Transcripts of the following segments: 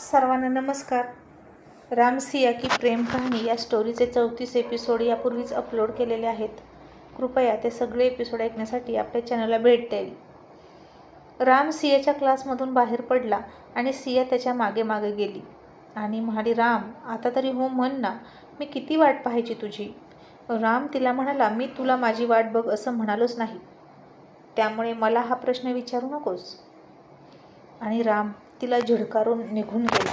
सर्वांना नमस्कार. राम सिया की प्रेम कहाणी या स्टोरीचे चौतीस एपिसोड यापूर्वीच अपलोड केलेले आहेत. कृपया ते सगळे एपिसोड ऐकण्यासाठी आपल्या चॅनलला भेट द्यावी. राम सियाच्या क्लासमधून बाहेर पडला आणि सिया त्याच्यामागे मागे गेली. आणि म्हणाली राम आता तरी हो म्हण ना मी किती वाट पाहायची तुझी? राम तिला म्हणाला मी तुला माझी वाट बघ असं म्हणालोच नाही. त्यामुळे मला हा प्रश्न विचारू नकोस. आणि राम तिला झिडकारून निघून गेला.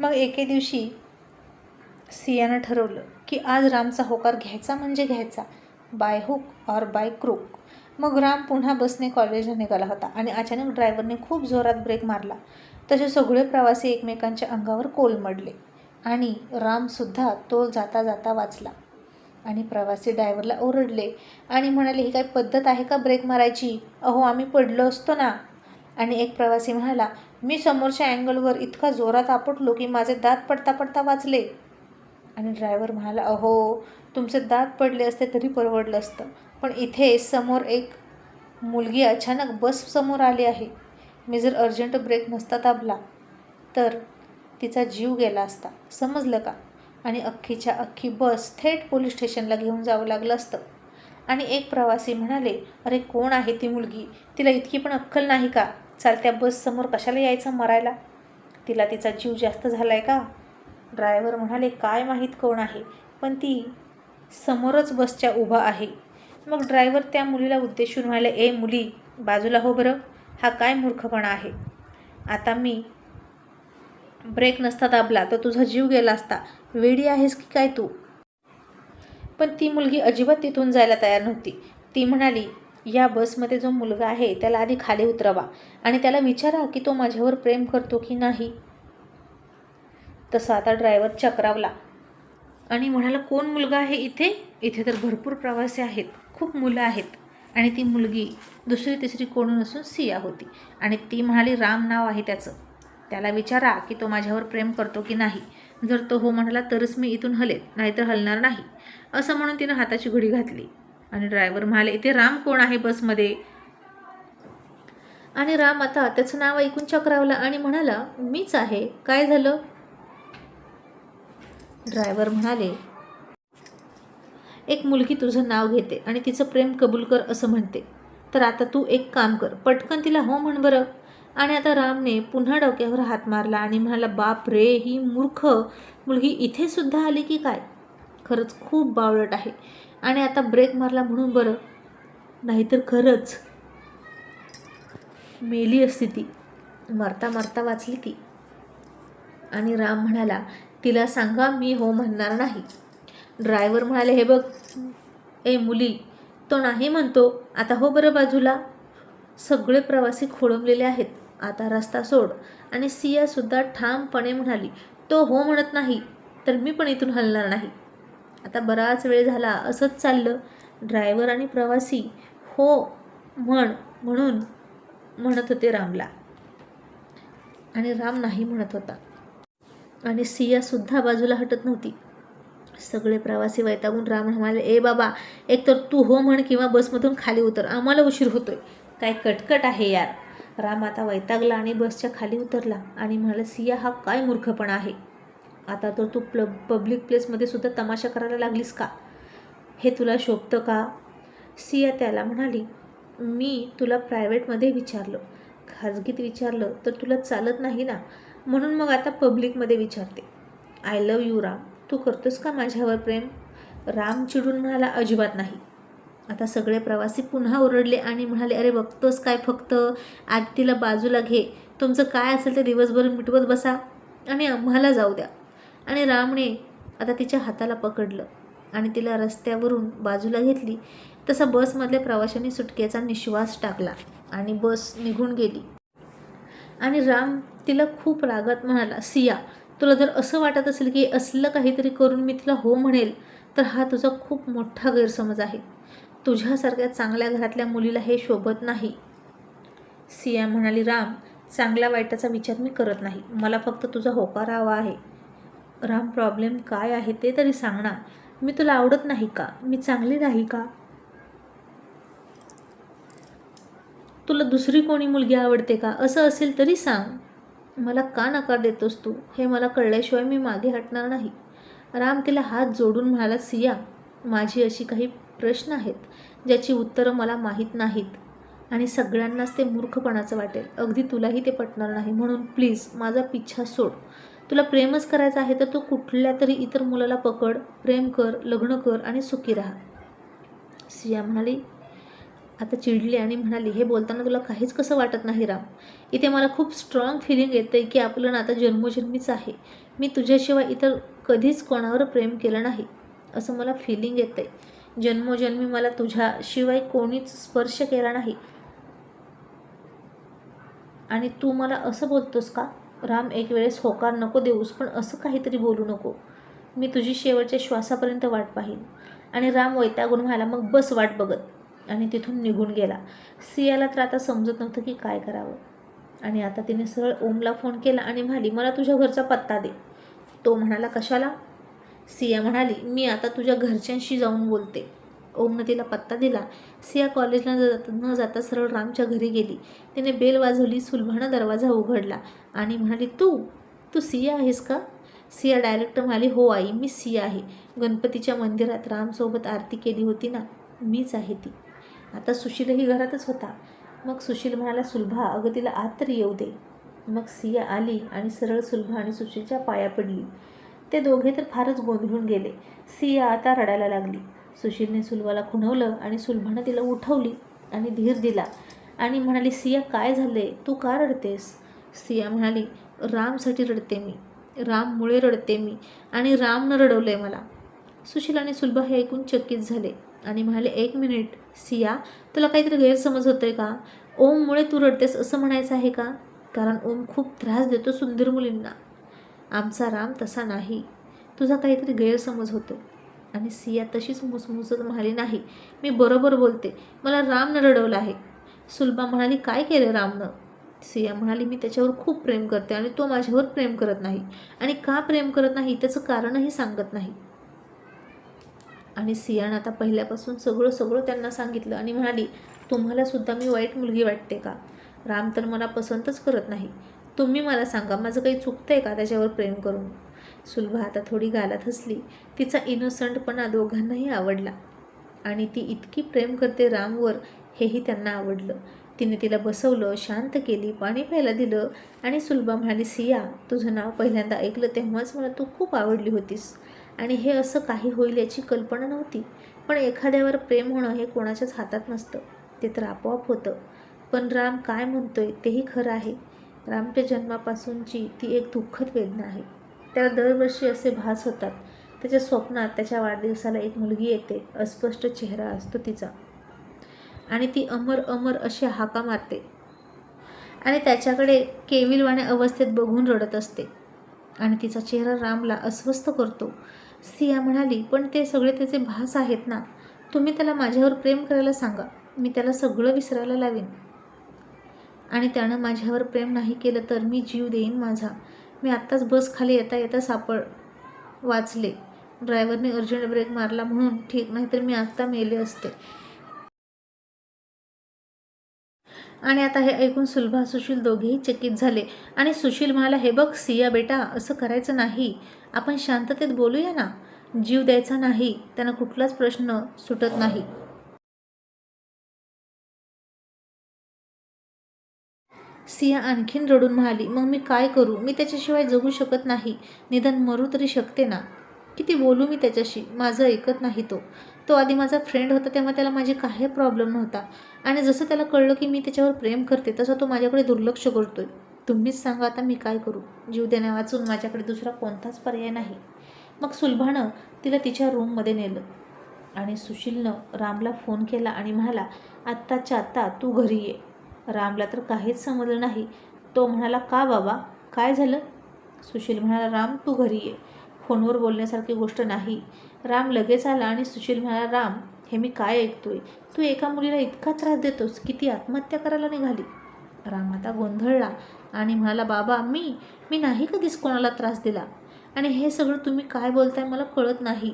मग एके दिवशी सियानं ठरवलं की आज रामचा होकार घ्यायचा म्हणजे घ्यायचा बाय हुक और बाय क्रूक मग राम पुन्हा बसने कॉलेजला निघाला होता आणि अचानक ड्रायव्हरने खूप जोरात ब्रेक मारला. तसे सगळे प्रवासी एकमेकांच्या अंगावर कोलमडले आणि रामसुद्धा तो जाता जाता वाचला. आणि प्रवासी ड्रायव्हरला ओरडले आणि म्हणाले ही काय पद्धत आहे का ब्रेक मारायची? अहो आम्ही पडलो असतो ना. आणि एक प्रवासी म्हणाला मी समोरच्या अँगलवर इतका जोरात आपटलो की माझे दात पडता पडता वाचले आणि ड्रायव्हर म्हणाला अहो तुमचे दात पडले असते तरी परवडलं असतं पण इथे समोर एक मुलगी अचानक बस समोर आली आहे. मी जर अर्जंट ब्रेक नसता दाबला तर तिचा जीव गेला असता. समजलं का? आणि अख्खीच्या अख्खी बस थेट पोलीस स्टेशनला घेऊन जावं लागलं असतं. आणि एक प्रवासी म्हणाले अरे कोण आहे ती मुलगी? तिला इतकी पण अक्कल नाही का? चालत्या बससमोर कशाला यायचं मरायला? तिला तिचा जीव जास्त झाला आहे का? ड्रायव्हर म्हणाले काय माहीत कोण आहे पण ती समोरच बसच्या उभा आहे. मग ड्रायव्हर त्या मुलीला उद्देशून म्हणाले ए मुली बाजूला हो बरं. हा काय मूर्खपणा आहे? आता मी ब्रेक नसता दाबला तर तुझा जीव गेला असता. वेडी आहेस की काय तू? पण ती मुलगी अजिबात तिथून जायला तयार नव्हती. ती म्हणाली या बसमध्ये जो मुलगा आहे त्याला आधी खाली उतरवा आणि त्याला विचारा की तो माझ्यावर प्रेम करतो की नाही. तसा आता ड्रायव्हर चक्रावला. आणि म्हणाला कोण मुलगा आहे इथे? इथे तर भरपूर प्रवासी आहेत. खूप मुलं आहेत. आणि ती मुलगी दुसरी तिसरी कोण नसून सिया होती. आणि ती म्हणाली राम नाव आहे त्याचं. त्याला विचारा की तो माझ्यावर प्रेम करतो की नाही. जर तो हो म्हणाला तरच मी इथून हलेल नाहीतर हलणार नाही. असं म्हणून तिनं हाताची घडी घातली. आणि ड्रायव्हर म्हणाले इथे राम कोण आहे बसमध्ये आणि राम आता त्याचं नाव ऐकून चक्रावला आणि म्हणाला मीच आहे. काय झालं? ड्रायव्हर म्हणाले एक मुलगी तुझं नाव घेते आणि तिचं प्रेम कबूल कर असं म्हणते. तर आता तू एक काम कर पटकन तिला हो म्हण बरं. आणि आता रामने पुन्हा डोक्यावर हात मारला आणि म्हणाला बाप रे ही मूर्ख मुलगी इथे सुद्धा आली की काय? खरंच खूप बावळट आहे. आणि आता ब्रेक मारला म्हणून बरं. नाहीतर खरंच मेली असती ती. मरता मरता वाचली ती. आणि राम म्हणाला तिला सांगा मी हो म्हणणार नाही. ड्रायव्हर म्हणाले हे बघ ए मुली तो नाही म्हणतो. आता हो बरं बाजूला. सगळे प्रवासी खोळंबलेले आहेत. आता रस्ता सोड. आणि सियासुद्धा ठामपणे म्हणाली तो हो म्हणत नाही तर मी पण इथून हलणार नाही. आता बराच वेळ झाला असंच चाललं. ड्रायव्हर आणि प्रवासी हो म्हण म्हणून म्हणत होते रामला. आणि राम नाही म्हणत होता. आणि सियासुद्धा बाजूला हटत नव्हती. सगळे प्रवासी वैतागून राम म्हणाले ए बाबा एकतर तू हो म्हण किंवा बसमधून खाली उतर. आम्हाला उशीर होतोय. काय कटकट आहे यार. राम आता वैतागला आणि बसच्या खाली उतरला आणि म्हणाला सिया हा काय मूर्खपणा आहे? आता तर तू प्ल पब्लिक प्लेसमध्ये सुद्धा तमाशा करायला लागलीस का? हे तुला शोभतं का? सिया त्याला म्हणाली मी तुला प्रायव्हेटमध्ये विचारलं. खाजगीत विचारलं तर तुला चालत नाही ना? म्हणून मग आता पब्लिकमध्ये विचारते. I love you Ram. तू करतोस का माझ्यावर प्रेम? राम चिडून म्हणाला अजिबात नाही. आता सगळे प्रवासी पुन्हा ओरडले आणि म्हणाले अरे बघतोस काय फक्त? आज तिला बाजूला घे. तुमचं काय असेल ते दिवसभर मिटवत बसा आणि आम्हाला जाऊ द्या. आणि रामने आता तिच्या हाताला पकडलं आणि तिला रस्त्यावरून बाजूला घेतली. तसा बसमधल्या प्रवाशांनी सुटकेचा निश्वास टाकला आणि बस निघून गेली. आणि राम तिला खूप रागात म्हणाला सिया तुला जर असं वाटत असेल की असलं काहीतरी करून मी तिला हो म्हणेल तर हा तुझा खूप मोठा गैरसमज आहे. तुझ्यासारख्या चांगल्या घरातल्या मुलीला हे शोभत नाही. सिया म्हणाली राम चांगल्या वाईटाचा विचार मी करत नाही. मला फक्त तुझा होकार हवा आहे. राम प्रॉब्लेम काय आहे ते तरी सांगणार. मी तुला आवडत नाही का? मी चांगली नाही का? तुला दुसरी कोणी मुलगी आवडते का? असं असेल तरी सांग. मला का नकार देतोस तू? हे मला कळल्याशिवाय मी मागे हटणार नाही. राम तिला हात जोडून म्हणाला सिया माझी अशी काही प्रश्न आहेत ज्याची उत्तरं मला माहीत नाहीत आणि सगळ्यांनाच ते मूर्खपणाचं वाटेल. अगदी तुलाही ते पटणार नाही. म्हणून प्लीज माझा पिच्छा सोड. तुला प्रेमच करायचं आहे तर तू कुठल्या तरी इतर मुलाला पकड प्रेम कर लग्न कर आणि सुखी राहा. सिया म्हणाली आता चिडली आणि म्हणाली हे बोलताना तुला काहीच कसं वाटत नाही राम? इथे मला खूप स्ट्रॉंग फिलिंग येतं आहे की आपलं नातं जन्मोजन्मीच आहे. मी तुझ्याशिवाय इतर कधीच कोणावर प्रेम केलं नाही. असं मला फिलिंग येतं आहे जन्मोजन्मी मला तुझ्याशिवाय कोणीच स्पर्श केला नाही. आणि तू मला असं बोलतोस का? राम एक वेळेस होकार नको देऊस पण असं काहीतरी बोलू नको. मी तुझी शेवटच्या श्वासापर्यंत वाट पाहीन. आणि राम वैतागून व्हायला मग बस वाट बघत. आणि तिथून निघून गेला. सियाला तर आता समजत नव्हतं की काय करावं. आणि आता तिने सरळ ओमला फोन केला आणि म्हणाली मला तुझ्या घरचा पत्ता दे. तो म्हणाला कशाला? सिया म्हणाली मी आता तुझ्या घरच्यांशी जाऊन बोलते. ओमनं तिला पत्ता दिला. सिया कॉलेजला न जाता न जाता सरळ रामच्या घरी गेली. तिने बेल वाजवली सुलभानं दरवाजा उघडला आणि म्हणाली तू? तू सिया आहेस का? सिया डायरेक्ट म्हणाली हो आई मी सिया आहे. गणपतीच्या मंदिरात रामसोबत आरती केली होती ना मीच आहे ती. आता सुशीलही घरातच होता. मग सुशील म्हणाला सुलभा अगं तिला आत तरी येऊ दे. मग सिया आली आणि सरळ सुलभा आणि सुशीलच्या पाया पडली. ते दोघे तर फारच गोंधळून गेले. सिया आता रडायला लागली. सुशीलने सुलभाला खुणवलं आणि सुलभानं तिला उठवली आणि धीर दिला. आणि म्हणाली सिया काय झाले तू का रडतेस? सिया म्हणाली रामसाठी रडते मी. राममुळे रडते मी आणि रामनं रडवलं आहे मला. सुशील आणि सुलभा हे ऐकून चकित झाले आणि म्हणाले एक मिनिट सिया तुला काहीतरी गैरसमज होतो आहे का? ओममुळे तू रडतेस असं म्हणायचं आहे का? कारण ओम खूप त्रास देतो सुंदर मुलींना. आमचा राम तसा नाही. तुझा काहीतरी गैरसमज होतो आणि सिया तशीच मुसमुसत म्हणाली नाही मी बरोबर बोलते. मला रामनं रडवलं आहे. सुलभा म्हणाली काय केलं रामनं? सिया म्हणाली मी त्याच्यावर खूप प्रेम करते आणि तो माझ्यावर प्रेम करत नाही. आणि का प्रेम करत नाही? त्याचं कारणही सांगत नाही. आणि सियानं आता पहिल्यापासून सगळं सगळं त्यांना सांगितलं आणि म्हणाली तुम्हाला सुद्धा मी वाईट मुलगी वाटते का? राम तर मला पसंतच करत नाही. तुम्ही मला सांगा माझं काही चुकतं आहे का त्याच्यावर प्रेम करून? सुलभा आता थोडी गालात हसली. तिचा इनोसंटपणा दोघांनाही आवडला. आणि ती इतकी प्रेम करते रामवर हेही त्यांना आवडलं. तिने तिला बसवलं शांत केली पाणी प्यायला दिलं आणि सुलभा म्हणाली सिया तुझं नाव पहिल्यांदा ऐकलं तेव्हाच मला तू खूप आवडली होतीस. आणि हे असं काही होईल याची कल्पना नव्हती. पण एखाद्यावर प्रेम होणं हे कोणाच्याच हातात नसतं. ते तर आपोआप होतं. पण राम काय म्हणतोय तेही खरं आहे. रामच्या जन्मापासूनची ती एक दुःखद वेदना आहे. त्याला दरवर्षी असे भास होतात. त्याच्या स्वप्नात त्याच्या वाढदिवसाला एक मुलगी येते. अस्पष्ट चेहरा असतो तिचा. आणि ती अमर अमर अशी हाका मारते. आणि त्याच्याकडे केविलवाण्या अवस्थेत बघून रडत असते. आणि तिचा चेहरा रामला अस्वस्थ करतो. सिया म्हणाली पण ते सगळे त्याचे भास आहेत ना. तुम्ही त्याला माझ्यावर प्रेम करायला सांगा. मी त्याला सगळं विसरायला लावीन. आणि त्यानं माझ्यावर प्रेम नाही केलं तर मी जीव देईन माझा. मी आत्ताच बस खाली येता येता सापड वाचले. ड्रायव्हरने अर्जंट ब्रेक मारला म्हणून ठीक नाही तर मी आत्ता मेले असते. आणि आता हे ऐकून सुलभा सुशील दोघेही चकित झाले. आणि सुशील म्हणाला हे बघ सिया बेटा असं करायचं नाही. आपण शांततेत बोलूया ना? जीव द्यायचा नाही. त्यांना कुठलाच प्रश्न सुटत नाही. सिया आणखीन रडून म्हणाली मग मी काय करू? मी त्याच्याशिवाय जगू शकत नाही. निदान मरू तरी शकते ना? किती बोलू मी त्याच्याशी? माझं ऐकत नाही तो. तो आधी माझा फ्रेंड होता तेव्हा त्याला माझी काही प्रॉब्लेम नव्हता. आणि जसं त्याला कळलं की मी त्याच्यावर प्रेम करते तसं तो माझ्याकडे दुर्लक्ष करतोय. तुम्हीच सांगा आता मी काय करू? जीव देण्या वाचून माझ्याकडे दुसरा कोणताच पर्याय नाही. मग सुलभानं तिला तिच्या रूममध्ये नेलं. आणि सुशीलनं रामला फोन केला आणि म्हणाला आत्ताच्या आत्ता तू घरी ये. रामला तर काहीच समजलं नाही. तो म्हणाला का बाबा? काय झालं? सुशील म्हणाला राम तू घरी ये. फोनवर बोलण्यासारखी गोष्ट नाही. राम लगेच आला आणि सुशील म्हणाला राम हे मी काय ऐकतोय? तू एका मुलीला इतका त्रास देतोस की ती आत्महत्या करायला निघाली? राम आता गोंधळला आणि म्हणाला बाबा मी मी नाही कधीच कोणाला त्रास दिला. आणि हे सगळं तुम्ही काय बोलताय मला कळत नाही.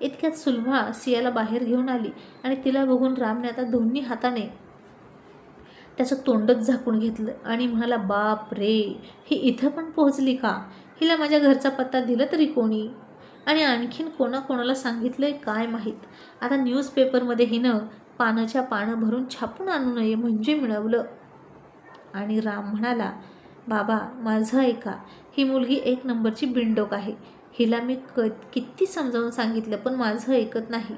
इतक्यात सुलभा सियाला बाहेर घेऊन आली आणि तिला बघून रामने आता दोन्ही हाताने त्याचं तोंडच झाकून घेतलं आणि म्हणाला बाप रे ही इथं पण पोहोचली का? हिला माझ्या घरचा पत्ता दिला तरी कोणी? आणि आणखीन कोणाकोणाला सांगितलं आहे काय माहीत? आता न्यूजपेपरमध्ये हिनं पानाच्या पानं भरून छापून आणू नये म्हणजे मिळवलं. आणि राम म्हणाला बाबा माझं ऐका ही मुलगी एक नंबरची बिंडोक आहे. हिला मी क किती समजावून सांगितलं पण माझं ऐकत नाही.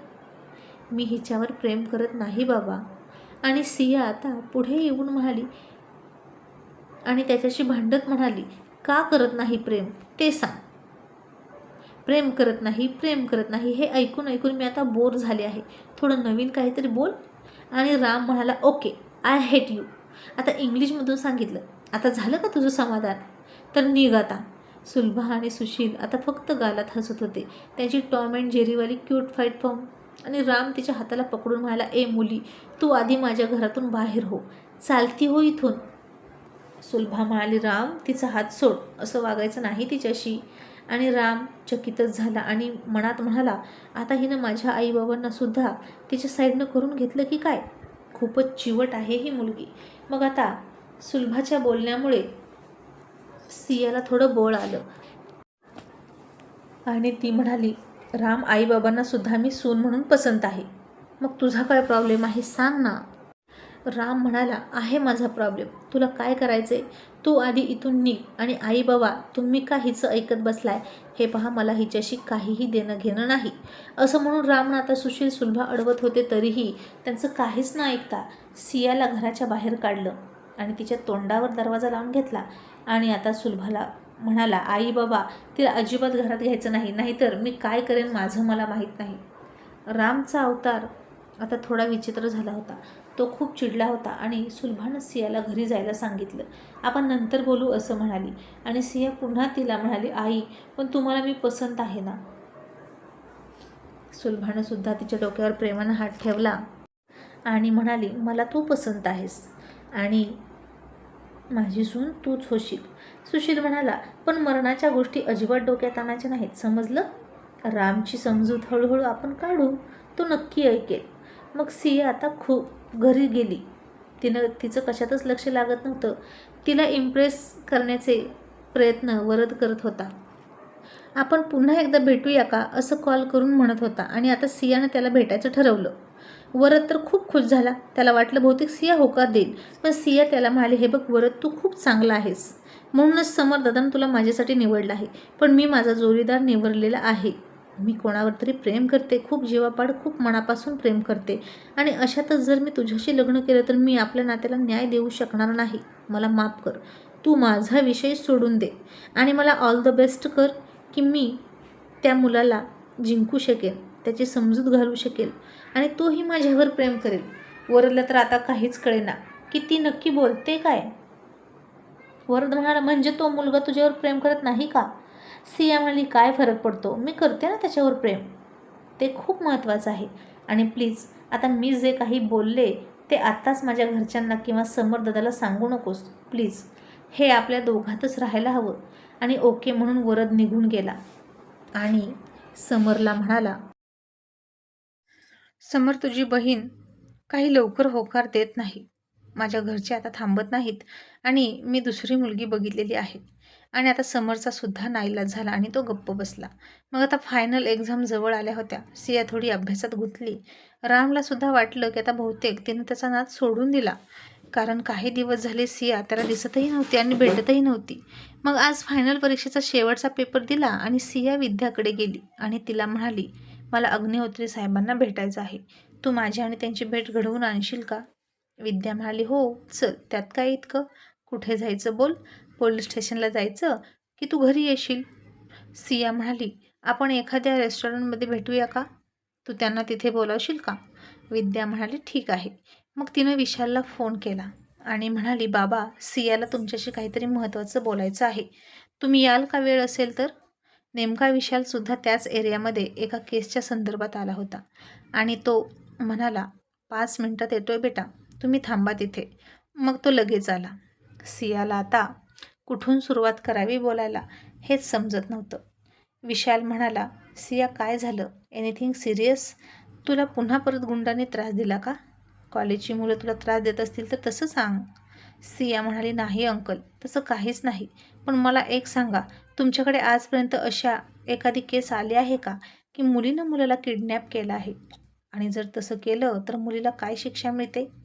मी हिच्यावर प्रेम करत नाही बाबा. आणि सिया आता पुढे येऊन म्हणाली आणि त्याच्याशी भांडत म्हणाली का करत नाही प्रेम? ते सांग. प्रेम करत नाही प्रेम करत नाही हे ऐकून ऐकून मी आता बोर झाले आहे. थोडं नवीन काहीतरी बोल. आणि राम म्हणाला ओके आय हेट यू. आता इंग्लिशमधून सांगितलं आता झालं का तुझं समाधान? तर निघ आता. सुलभा आणि सुशील आता फक्त गालात हसत होते. त्याची टॉम अँड जेरीवाली क्यूट फाईट फॉर्म आणि राम तिच्या हाताला पकडून म्हणाला ए मुली तू आधी माझ्या घरातून बाहेर हो. चालती हो इथून. सुलभा म्हणाली राम तिचा हात सोड. असं वागायचं नाही तिच्याशी. आणि राम चकितच झाला आणि मनात म्हणाला आता हिनं माझ्या आईबाबांना सुद्धा तिच्या साईडनं करून घेतलं की काय? खूपच चिवट आहे ही मुलगी. मग आता सुलभाच्या बोलण्यामुळे सियाला थोडं बळ आलं. आणि ती म्हणाली राम आईबाबांना सुद्धा मी सून म्हणून पसंत आहे. मग तुझा काय प्रॉब्लेम आहे? सांग ना. राम म्हणाला आहे माझा प्रॉब्लेम तुला काय करायचं आहे तू आधी इथून निघ आणि आई बाबा तुम्ही का हिचं ऐकत बसलाय? हे पहा मला हिच्याशी काहीही देणं घेणं नाही. असं म्हणून रामनं आता सुशील सुलभा अडवत होते तरीही त्यांचं काहीच न ऐकता सियाला घराच्या बाहेर काढलं आणि तिच्या तोंडावर दरवाजा लावून घेतला आणि आता सुलभाला म्हणाला आई बाबा तिला अजिबात घरात घ्यायचं नाही नाहीतर मी काय करेन माझं मला माहीत नाही. रामचा अवतार आता थोडा विचित्र झाला होता. तो खूप चिडला होता आणि सुलभानं सियाला घरी जायला सांगितलं. आपण नंतर बोलू असं म्हणाली. आणि सिया पुन्हा तिला म्हणाली आई पण तुम्हाला मी पसंत आहे ना. सुलभानं सुद्धा तिच्या डोक्यावर प्रेमानं हात ठेवला आणि म्हणाली मला तू पसंत आहेस आणि माझी सून तूच होशील. सुशील म्हणाला पण मरणाच्या गोष्टी अजिबात डोक्यात आणायच्या नाहीत समजलं? रामची समजूत हळूहळू आपण काढू. तो नक्की ऐकेल. मग सिया आता खूप घरी गेली. तिनं तिचं कशातच लक्ष लागत नव्हतं. तिला इम्प्रेस करण्याचे प्रयत्न वरद करत होता. आपण पुन्हा एकदा भेटूया का? असं कॉल करून म्हणत होता आणि आता सियानं त्याला भेटायचं ठरवलं. वरद तर खूप खुश झाला. त्याला वाटलं बहुतेक सिया होकार देईल. पण सिया त्याला म्हणाले हे बघ वरद तू खूप चांगला आहेस. म्हणूनच समर दादानं तुला माझ्यासाठी निवडलं आहे. पण मी माझा जोडीदार निवडलेला आहे. मी कोणावर तरी प्रेम करते खूप जीवापाड खूप मनापासून प्रेम करते. आणि अशातच जर मी तुझ्याशी लग्न केलं तर मी आपल्या नात्याला न्याय देऊ शकणार नाही. मला माफ कर. तू माझा विषय सोडून दे. आणि मला ऑल द बेस्ट कर की मी त्या मुलाला जिंकू शकेन त्याची समजूत घालू शकेल आणि तोही माझ्यावर प्रेम करेल. वरदला तर आता काहीच कळेना. की ती नक्की बोलते काय? वरद म्हणाला म्हणजे तो मुलगा तुझ्यावर प्रेम करत नाही का? सिया म्हणाली काय फरक पडतो? मी करते ना त्याच्यावर प्रेम. ते खूप महत्त्वाचं आहे. आणि प्लीज आता मी जे काही बोलले ते आत्ताच माझ्या घरच्यांना किंवा समर दादाला सांगू नकोस. प्लीज हे आपल्या दोघातच राहायला हवं. आणि ओके म्हणून वरद निघून गेला. आणि समरला म्हणाला समर तुझी बहीण काही लवकर होकार देत नाही. माझ्या घरचे आता थांबत नाहीत आणि मी दुसरी मुलगी बघितलेली आहे. आणि आता समरचा सुद्धा नाईलाज झाला आणि तो गप्प बसला. मग आता फायनल एक्झाम जवळ आल्या होत्या. सिया थोडी अभ्यासात गुंतली. रामला सुद्धा वाटलं की आता बहुतेक तिने त्याचा नाद सोडून दिला. कारण काही दिवस झाले सिया त्याला दिसतही नव्हती आणि भेटतही नव्हती. मग आज फायनल परीक्षेचा शेवटचा पेपर दिला आणि सिया विद्याकडे गेली आणि तिला म्हणाली मला अग्निहोत्री साहेबांना भेटायचं आहे. तू माझी आणि त्यांची भेट घडवून आणशील का? विद्या म्हणाली हो चल त्यात काय इतकं? कुठे जायचं बोल? पोलीस स्टेशनला जायचं? की तू घरी येशील? सिया म्हणाली आपण एखाद्या रेस्टॉरंटमध्ये भेटूया का? तू त्यांना तिथे बोलावशील का? विद्या म्हणाली ठीक आहे. मग तिनं विशालला फोन केला आणि म्हणाली बाबा सियाला तुमच्याशी काहीतरी महत्त्वाचं बोलायचं आहे. तुम्ही याल का वेळ असेल तर? नेमका विशालसुद्धा त्याच एरियामध्ये एका केसच्या संदर्भात आला होता आणि तो म्हणाला पाच मिनटात येतोय बेटा. तुम्ही थांबा तिथे. मग तो लगेच आला. सियाला आता कुठून सुरुवात करावी बोलायला हेच समजत नव्हतं. विशाल म्हणाला सिया काय झालं? एनिथिंग सिरियस तुला पुन्हा परत गुंडाने त्रास दिला का? कॉलेजची मुलं तुला त्रास देत असतील तर तसं सांग. सिया म्हणाली नाही अंकल तसं काहीच नाही. पण मला एक सांगा तुमच्याकडे आजपर्यंत अशा एखादी केस आली आहे का की मुलीनं मुलाला किडनॅप केला आहे? आणि जर तसं केलं तर मुलीला काय शिक्षा मिळते?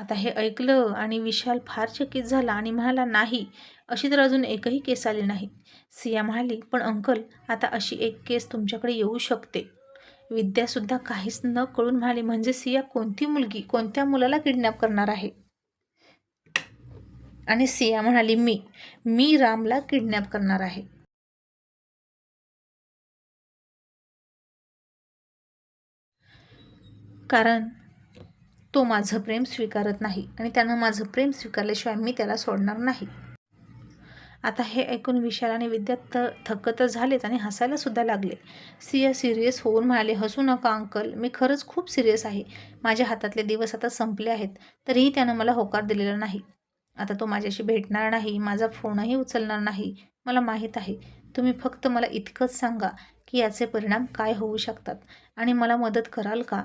आता हे ऐकलं आणि विशाल फार चकित झाला आणि म्हणाला नाही अशी तर अजून एकही केस आली नाही. सिया म्हणाली पण अंकल आता अशी एक केस तुमच्याकडे येऊ शकते. विद्यासुद्धा काहीच न कळून म्हणाली म्हणजे सिया कोणती मुलगी कोणत्या मुलाला किडनॅप करणार आहे? आणि सिया म्हणाली मी मी रामला किडनॅप करणार आहे. कारण तो माझं प्रेम स्वीकारत नाही आणि त्यानं माझं प्रेम स्वीकारल्याशिवाय मी त्याला सोडणार नाही. आता हे ऐकून विशाल आणि विद्या तर थक्क तर झालेत आणि हसायला सुद्धा लागले. सिया सिरियस होऊन म्हणाले हसू नका अंकल मी खरंच खूप सिरियस आहे. माझ्या हातातले दिवस आता संपले आहेत तरीही त्यानं मला होकार दिलेला नाही. आता तो माझ्याशी भेटणार नाही माझा फोनही उचलणार नाही. मला माहीत आहे तुम्ही फक्त मला इतकंच सांगा की याचे परिणाम काय होऊ शकतात आणि मला मदत कराल का?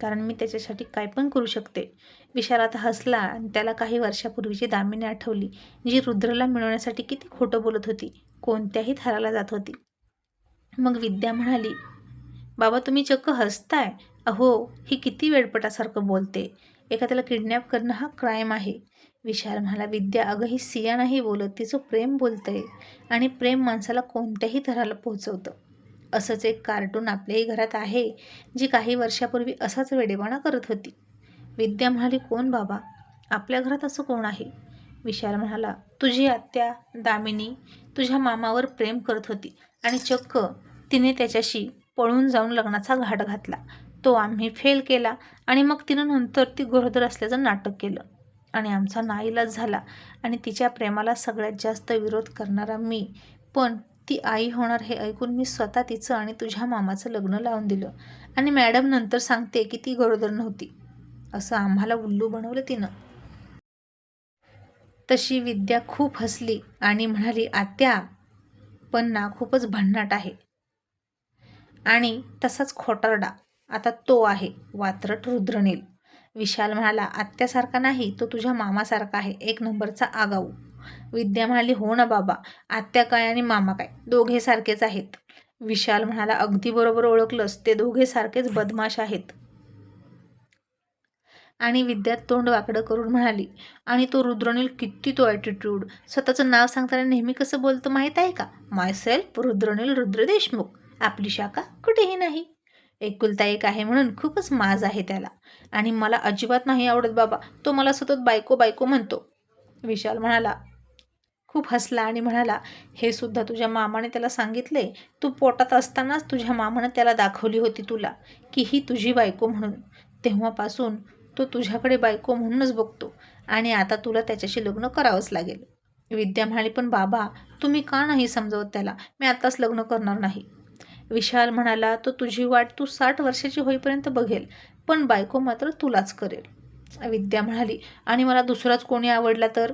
कारण मी त्याच्यासाठी काय पण करू शकते. विशाल आता हसला आणि त्याला काही वर्षापूर्वीची दामिनी आठवली जी रुद्रला मिळवण्यासाठी किती खोटं बोलत होती. कोणत्याही थराला जात होती. मग विद्या म्हणाली बाबा तुम्ही चक्क हसताय. अहो ही किती वेडपटासारखं बोलते. एखाद्याला किडनॅप करणं हा क्राईम आहे. विशाल म्हणाला विद्या अगं ही सिया नाही बोलत. तिचं प्रेम बोलतंय आणि प्रेम माणसाला कोणत्याही थराला पोहोचवतं. असंच एक कार्टून आपल्याही घरात आहे जी काही वर्षापूर्वी असाच वेडेपणा करत होती. विद्या म्हणाली कोण बाबा? आपल्या घरात असं कोण आहे? विशाल म्हणाला तुझी आत्या दामिनी तुझ्या मामावर प्रेम करत होती आणि चक्क तिने त्याच्याशी पळून जाऊन लग्नाचा घाट घातला. तो आम्ही फेल केला आणि मग तिनं नंतर ती गरोदर असल्याचं नाटक केलं. आणि आमचा नाईलाज झाला आणि तिच्या प्रेमाला सगळ्यात जास्त विरोध करणारा मी. पण ती आई होणार हे ऐकून मी स्वतः तिचं आणि तुझ्या मामाचं लग्न लावून दिलं. आणि मॅडम नंतर सांगते की ती गरोदर नव्हती. असं आम्हाला उल्लू बनवलं तिनं. तशी विद्या खूप हसली आणि म्हणाली आत्या पण ना खूपच भन्नाट आहे. आणि तसाच खोटरडा आता तो आहे. वात्रट रुद्रनील. विशाल म्हणाला आत्यासारखा नाही तो तुझ्या मामासारखा आहे. एक नंबरचा आगाऊ. विद्या म्हणाली हो ना बाबा आत्या काय आणि मामा काय? दोघे सारखेच आहेत. विशाल म्हणाला अगदी बरोबर ओळखलंस ते दोघे सारखेच बदमाश आहेत. आणि विद्यात तोंड वाकडं करून म्हणाली आणि तो रुद्रनील किती तो ॲटिट्यूड स्वतःचं नाव सांगताना नेहमी कसं बोलतो माहीत आहे का? Myself Rudranil Rudra Deshmukh. आपली शाखा कुठेही नाही. एकुलता एक आहे म्हणून खूपच माज आहे त्याला. आणि मला अजिबात नाही आवडत बाबा तो मला सतत बायको बायको म्हणतो. विशाल म्हणाला खूप हसला आणि म्हणाला हे सुद्धा तुझ्या मामाने त्याला सांगितले. तू पोटात असतानाच तुझ्या मामानं त्याला दाखवली होती तुला की ही तुझी बायको म्हणून. तेव्हापासून तो तुझ्याकडे बायको म्हणूनच बघतो आणि आता तुला त्याच्याशी लग्न करावंच लागेल. विद्या म्हणाली पण बाबा तुम्ही का नाही समजवत त्याला? मी आताच लग्न करणार नाही. विशाल म्हणाला तो तुझी वाट तू साठ वर्षाची होईपर्यंत बघेल पण बायको मात्र तुलाच करेल. विद्या म्हणाली आणि मला दुसराच कोणी आवडला तर?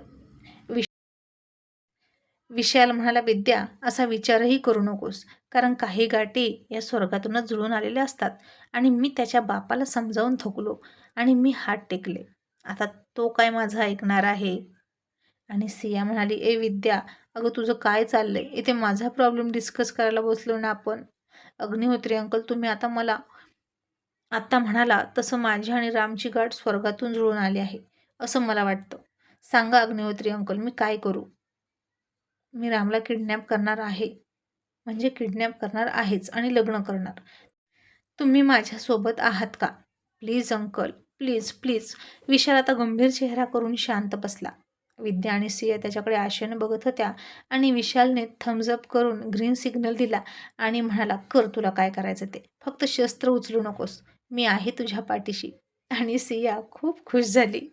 विशाल म्हणाला विद्या असा विचारही करू नकोस कारण काही गाठी या स्वर्गातूनच जुळून आलेल्या असतात आणि मी त्याच्या बापाला समजावून थकलो आणि मी हात टेकले. आता तो काय माझा ऐकणार आहे? आणि सिया म्हणाली ए विद्या अगं तुझं काय चाललंय? इथे माझा प्रॉब्लेम डिस्कस करायला बसलो ना आपण. अग्निहोत्री अंकल तुम्ही आता मला आत्ता म्हणाला तसं माझी आणि रामची गाठ स्वर्गातून जुळून आली आहे असं मला वाटतं. सांगा अग्निहोत्री अंकल मी काय करू? मी रामला किडनॅप करणार आहे. म्हणजे किडनॅप करणार आहेच आणि लग्न करणार. तुम्ही माझ्यासोबत आहात का? Please uncle please please Vishal आता गंभीर चेहरा करून शांत बसला. विद्या आणि सिया त्याच्याकडे आशेने बघत होत्या आणि विशालने थम्सअप करून ग्रीन सिग्नल दिला आणि म्हणाला कर तुला काय करायचं ते. फक्त शस्त्र उचलू नकोस. मी आहे तुझ्या पाठीशी. आणि सिया खूप खुश झाली.